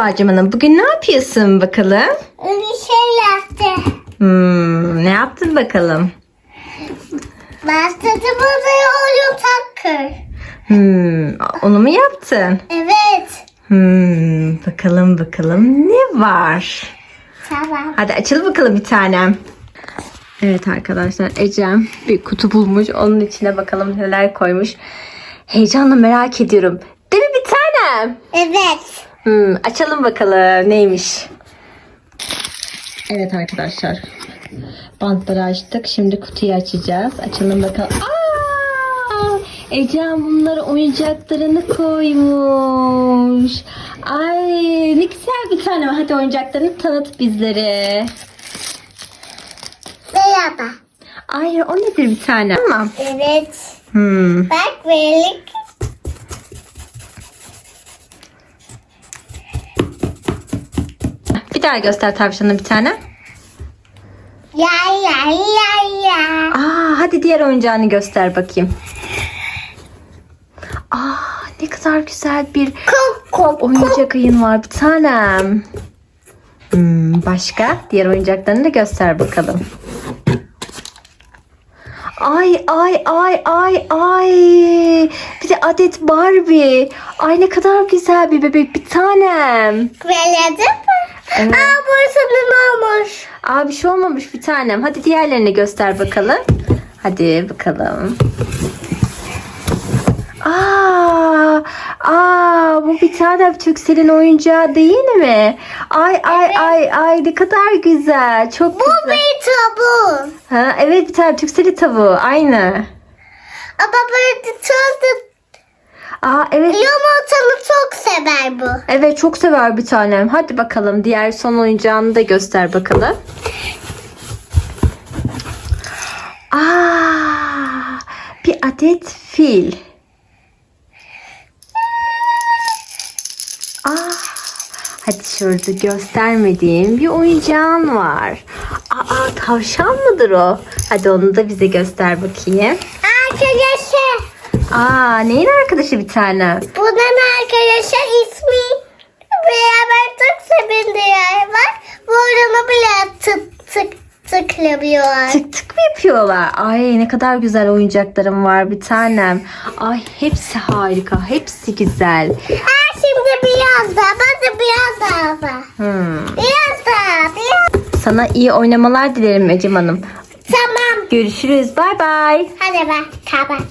Acım Hanım bugün ne yapıyorsun bakalım? Bir şey yaptı. Hmm, ne yaptın bakalım? Bastırdı buraya oyun takır. Hmm, onu mu yaptın? Evet. Hmm, bakalım bakalım ne var? Tamam. Hadi açıl bakalım bir tanem. Evet arkadaşlar Ecem bir kutu bulmuş. Onun içine bakalım neler koymuş. Heyecanla merak ediyorum. Değil mi bir tanem? Evet. Hmm, açalım bakalım neymiş. Evet arkadaşlar. Bantları açtık. Şimdi kutuyu açacağız. Açalım bakalım. Aa! Ecem bunları oyuncaklarını koymuş. Ay ne güzel bir tane. Hadi oyuncaklarını tanıt bizlere. Merhaba. Ay o nedir bir tane? Tamam. Evet. Hmm. Bak birlik. Daha göster tavşanı bir tane. Ya ya ya ya. Aa, hadi diğer oyuncağını göster bakayım. Aa, ne kadar güzel bir kok kok. oyuncak ayın var bir tanem. Hmm, başka? Diğer oyuncaklarını da göster bakalım. Ay ay ay ay ay. Bir de adet Barbie. Ay ne kadar güzel bir bebek bir tanem. Veledin mi? Evet. Aa burası ne olmuş? Aa bir şey olmamış bir tanem. Hadi diğerlerini göster bakalım. Hadi bakalım. Aa, aa bu bir tane Türksel'in oyuncağı değil mi? Ay ay ay ay ne kadar güzel. Çok Bu güzel. bir tabu. Ha, evet bir tane Türksel'i tavuğu aynı. Ama böyle çok Aa evet. yumurtalı çok sever bu. Evet çok sever bir tanem. Hadi bakalım diğer son oyuncağını da göster bakalım. Aa, bir adet fil. Aa, hadi şurada göstermediğim bir oyuncağın var. Aa, tavşan mıdır o? Hadi onu da bize göster bakayım. Arkadaşlar. Aa, neyin arkadaşı bir tane? Bunun arkadaşlar ismi beraber çok sevindiler var. Burnunu bile tık tık tıklamıyor. Tık tık mı yapıyorlar? Ay ne kadar güzel oyuncaklarım var bir tanem. Ay hepsi harika. Hepsi güzel. Ha şimdi biraz daha. Hadi biraz daha. Hmm. Biraz daha. Biraz. Sana iyi oynamalar dilerim Ecem Hanım. Tamam. Görüşürüz. Bay bay. Hadi ben kapat.